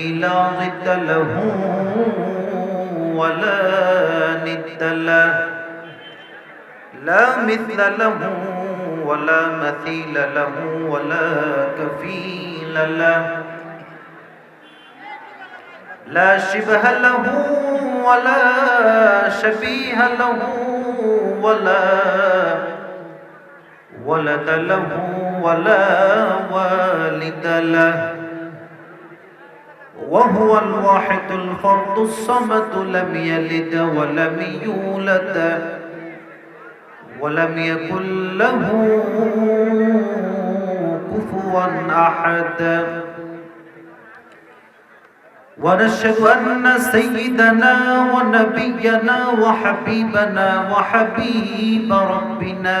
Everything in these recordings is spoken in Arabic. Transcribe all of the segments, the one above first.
لا ضد له ولا ند له. لا مثل له ولا مثيل له ولا كفيل له. لا شبه له ولا شبيه له ولا ولد له ولا والد له. وهو الواحد الفرد الصمد لم يلد ولم يولد ولم يكن له كفوا أحد. ونشهد أن سيدنا ونبينا وحبيبنا وحبيب ربنا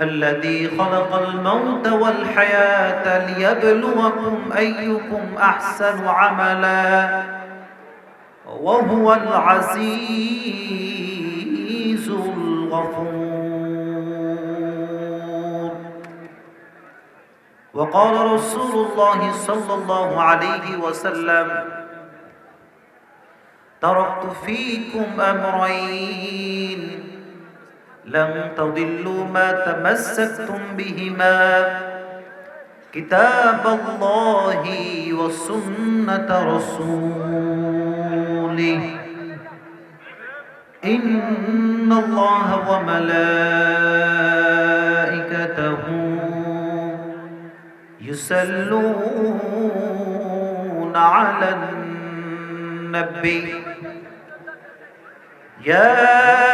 الذي خلق الموت والحياة ليبلوكم أيكم أحسن عملا وهو العزيز الغفور. وقال رسول الله صلى الله عليه وسلم تركت فيكم أمرين لن تضلوا ما تمسكتم بهما. كتاب الله وسنة رسوله. إن الله وملائكته يصلون على النبي. يا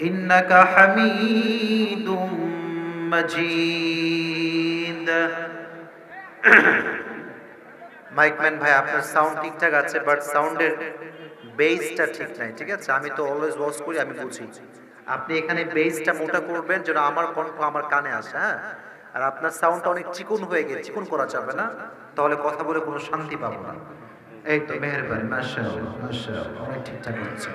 إنك حميد مجيد মাইকম্যান ভাই আপনার সাউন্ড ঠিকঠাক আছে বাট সাউন্ডের বেসটা ঠিক নাই ঠিক আছে আমি তো অলওয়েজ ওয়াচ করি আমি বুঝি আপনি এখানে বেসটা মোটা করবেন যেন আমার কণ্ঠ আমার কানে আসে হ্যাঁ আর আপনার সাউন্ডটা অনেক চিকুন হয়ে গেছে চিকুন করা যাবে না তাহলে কথা বলে কোনো শান্তি পাবো না এই তো মেহরবানি মাশাআল্লাহ মাশাআল্লাহ অনেক ঠিকঠাক হচ্ছে